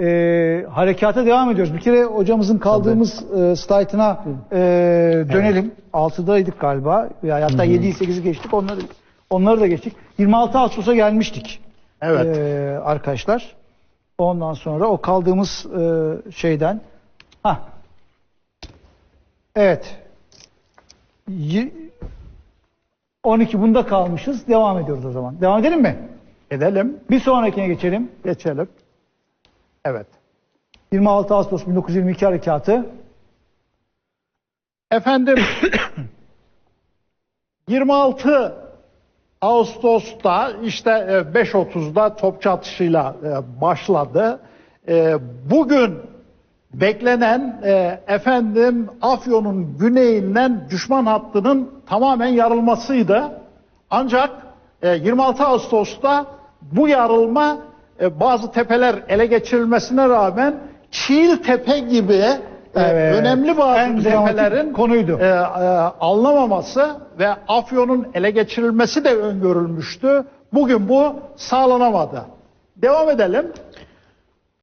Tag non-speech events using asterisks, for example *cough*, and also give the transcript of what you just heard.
e, harekata devam ediyoruz. Bir kere hocamızın kaldığımız e, slaytına e, dönelim. 6'daydık galiba. Ya hatta 7'yi 8'i geçtik. Onları onları da geçtik. 26 Ağustos'a gelmiştik. Evet. E, arkadaşlar. Ondan sonra o kaldığımız e, şeyden ha Evet. Y- 12 bunda kalmışız. Devam ediyoruz o zaman. Devam edelim mi? Edelim, Bir sonrakine geçelim. geçelim. Evet. 26 Ağustos 1922 harekatı. Efendim *coughs* 26 Ağustos'ta işte e, 5.30'da topçu atışıyla e, başladı. E, Bugün beklenen e, efendim Afyon'un güneyinden düşman hattının tamamen yarılmasıydı. Ancak e, 26 Ağustos'ta bu yarılma e, bazı tepeler ele geçirilmesine rağmen Çiğiltepe gibi e, Evet. önemli bazı tepelerin konuydu. e, e, alınamaması ve Afyon'un ele geçirilmesi de öngörülmüştü. Bugün bu sağlanamadı. Devam edelim.